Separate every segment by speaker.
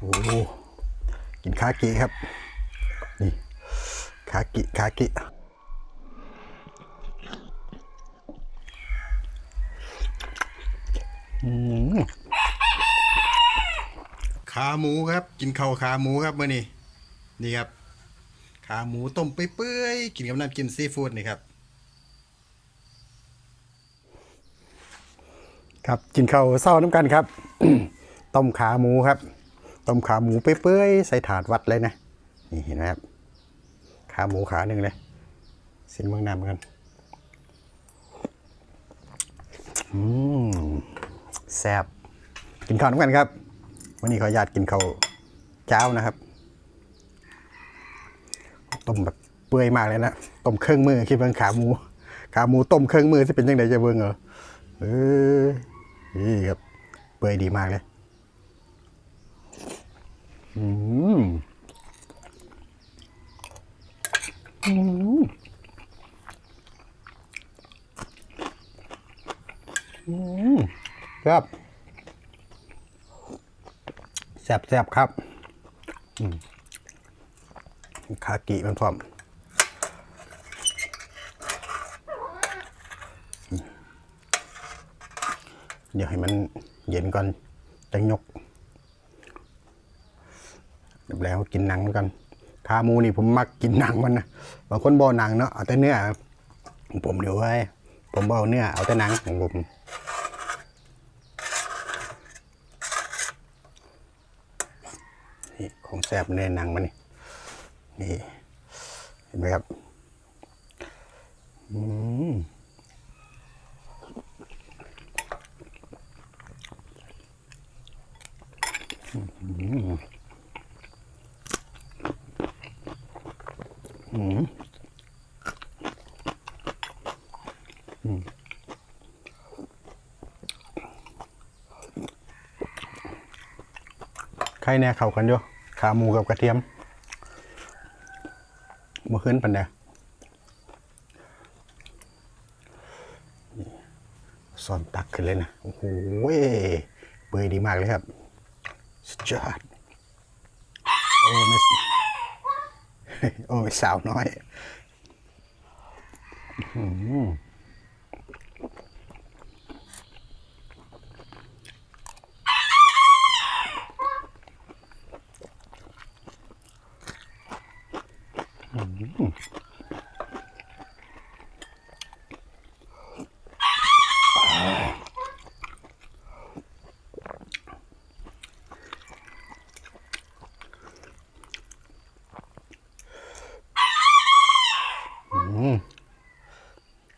Speaker 1: โอ้กินคากิครับ นี่คากิคากิอืมขาหมูครับ กินข้าวขาหมูครับเมื่อนี้นี่ครับ ขาหมูต้มเปื่อยๆกินกับน้ำจิ้มซีฟู้ดนี่ครับครับกินข้าวเศร้าน้ำกันครับ ต้มขาหมูครับ ต้มขาหมูเปื่อยๆใส่ถาดวัดเลยนะ นี่เห็นไหมครับ ขาหมูขาหนึ่งเลยสินเมืองน้ำกันอืมแซ่บกินข้าวน้ำกันครับ วันนี้ขออนุญาตกินข้าวเจ้านะครับ ต้มแบบเปื่อยมากเลยนะ ต้มเครื่องมือคิดเบิ่งขาหมู ขาหมูต้มเครื่องมือที่เป็นยังไงจะเบิ่งเหรอเออนี่ครับ เปื่อยดีมากเลย อืมอืมครับแซ่บแซ่บๆครับคากิมันพร้อมเดี๋ยวให้มันเย็นก่อนจะยก ดี๋ยวแล้วกินหนังมันก่อนขาหมูนี่ผมมักกินหนังมันนะบางคนบอหนังเนาะเอาแต่เนื้อผมเดี๋ยวไว้ผมบเอาเนื้อเอาแต่หนังของผมนี่ของแซ่บเนื้อหนังมันนี่นี่เห็นไหมครับอืม ใครแน่เข้ากันอยู่ขาหมูกับกระเทียมบ่ขึ้นปันเดสอนตักขึ้นเลยนะ โอ้โหเบื่อดีมากเลยครับ สุดยอด โอ้ไม่ โอ้ไม่สาวน้อยอื้อหือ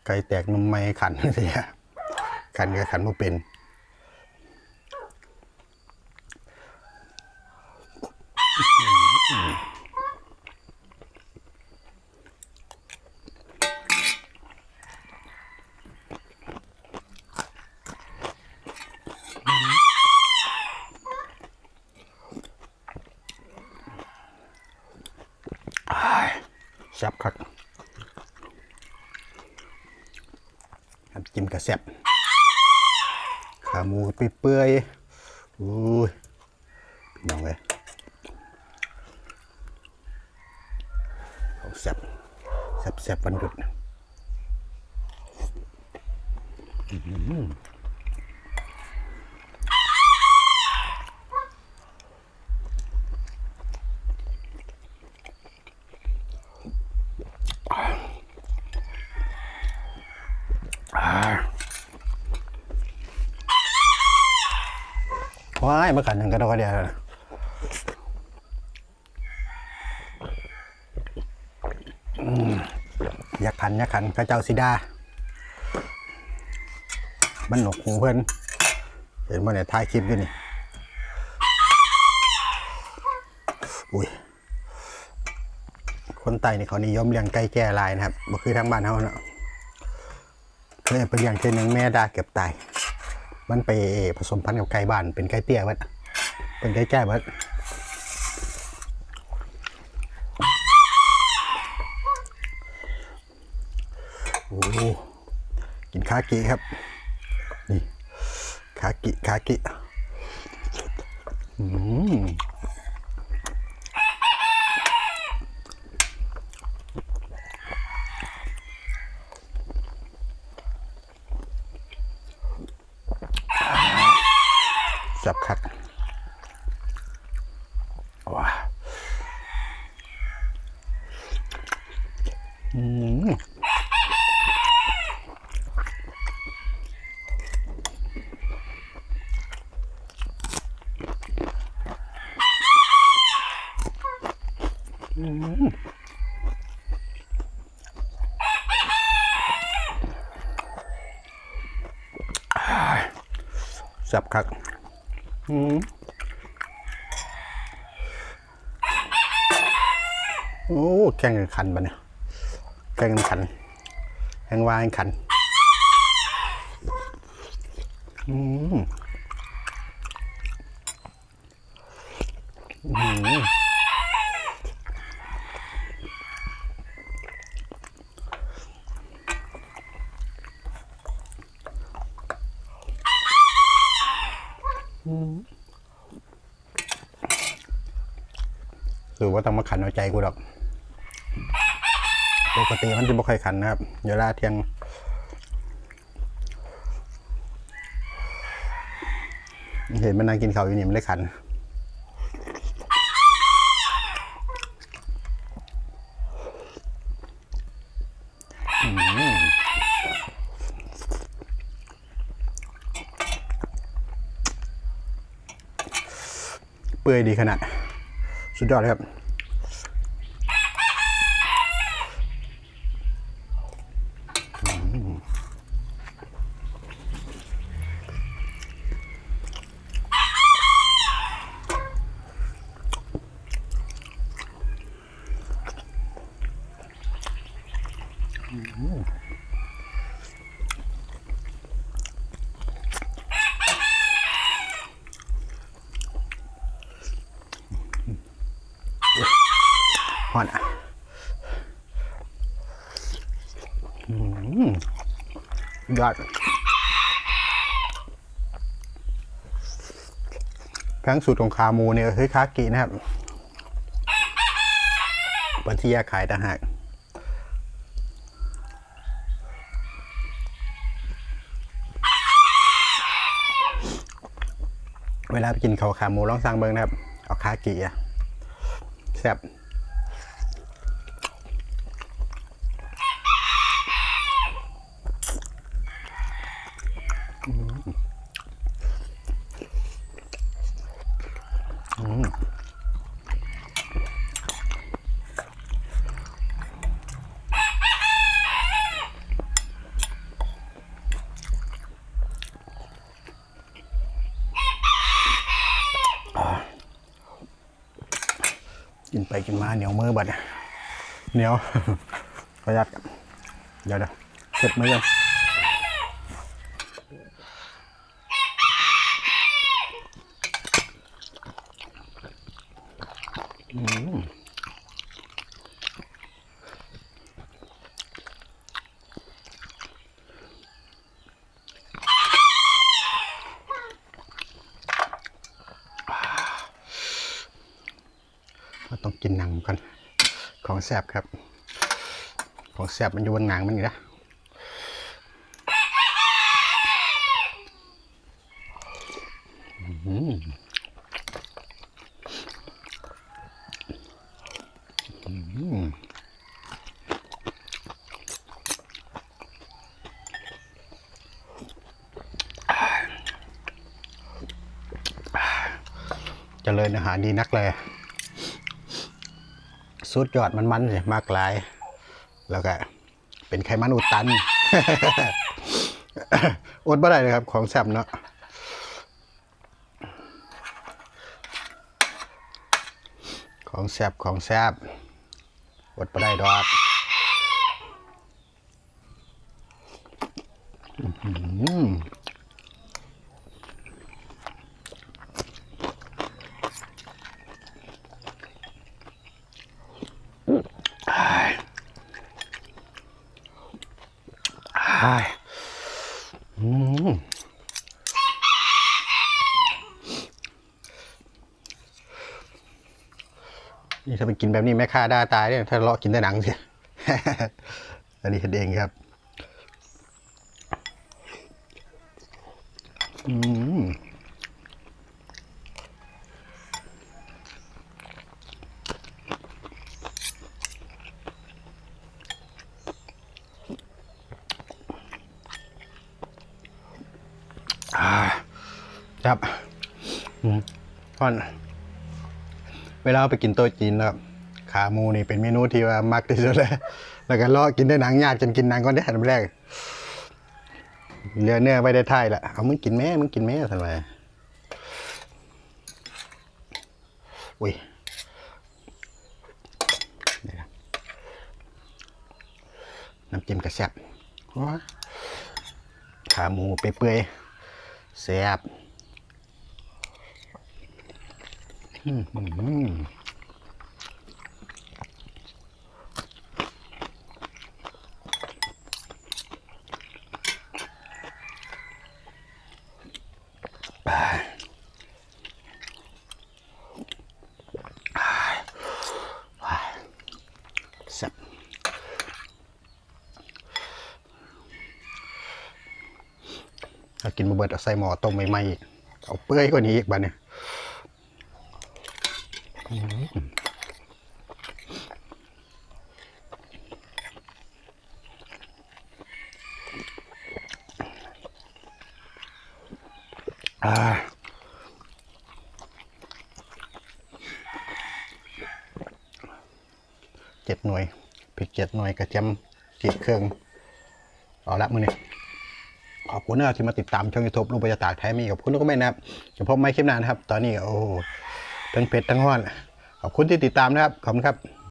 Speaker 1: ไก่แตกนมไม่ขันเสียขันกับขันไมาเป็นแซ่บครับน้ำจิ้มกระ แซ่บขาหมูเปื่อยอุ้ยพี่น้องเลยของแซ่บแซ่บแซ่บวันหยุดอืม ว้ายมาขันหนึ่งกระดอกกระเดียวอยากขันอยากขันพระเจ้าสีดามันหนกหูเพื่อนเห็นว่าเนี่ยถ่ายคลิปอยู่นี่ อุ้ย คนไต้นี่เขานิยมเลี้ยงไก่แก่ลายนะครับบ่คือทางบ้านเขาเนาะเคยไปเลี้ยงเทนึงแม่ดาเกือบตาย มันไปผสมพันธุ์กับไก่บ้านเป็นไก่เตี้ยเบัดเป็นไก่แก้วัดโอ้กินคากิครับ นี่คากิคากิอืม จับคักอืมโอ้ แข่งกันคันปะเนี่ย แข่งกันขันแข่งวากันขันอืมอืมหรือว่าต้องมาขันเอาใจกูดอก ปกติมันจะไม่ค่อยขันนะครับเวลาเที่ยงเห็นมันนั่งกินข้าวอยู่นี่มันเลยขันเปื่อยดีขนาด สุดยอดเลยครับ ฮอนอะยอดแพงสูตรของคาหมูเนี่ยคือคากินะครับปัที่แยกขายต่างหากเวลาไปกินขาขาหมูลองสั่งเบิ้งนะครับ เอาคากิอะแซ่บ กินไปกินมาเหนียวมือบัดเนี่ยเหนียวประหยัดกันเดี๋ยวเดี๋ยวเสร็จมือกัน นหนังก่อน ของแซบครับ ของแซบมันอยู่บนหนังมันอยู่นะเจริญอาหารดีนักเลย สุดยอดมันมันเลยมากหลาย แล้วก็เป็นไขมันอุดตันอดบ่ได้เลยครับ ของแซ่บเนาะของแซ่บของแซ่บอดบ่ได้ดอกอื้อหืออ้ายอืมนี่ถ้าไป กินแบบนี้แม่ค้าด่าตายเนี่ยถ้าเลาะกินแต่หนังสิอันนี้เห็นเองครับอืมอ่าครับอืมก่อนเวลาไปกินโต๊ะจีนนะครับ ขาหมูนี่เป็นเมนูที่ว่ามักที่สุดเลยแล้วก็รอกินได้หนังญาติจนกินหนังก่อนได้อันดับแรกเหลือเนื้อไว้ได้ท้ายละเอามึงกินแม่มึงกินแม่ทำไมอุ้ยน้ำจิ้มกระแซบขาหมูเปื่อยๆแซ่บอืม ซ่บถ้ากินมาเบิดเอาใส่หม้อต้มใหม่ๆเอาเปื่อยกว่านี้อีกบ้านเนี่ยอ่า จ็ดหน่วยพริกเจ็ดหน่วยกระเทียมจีดเครื่องเอาละมือนี่ขอบคุณนะที่มาติดตามช่องยูทูบลูกประยาตากแท้มีขอบคุณทุกคนนะครับเฉพาะไม่คลิปหนานะครับ ตอนนี้โอ้ทั้งเผ็ดทั้งห้อนขอบคุณที่ติดตามนะครับขอบคุณครับ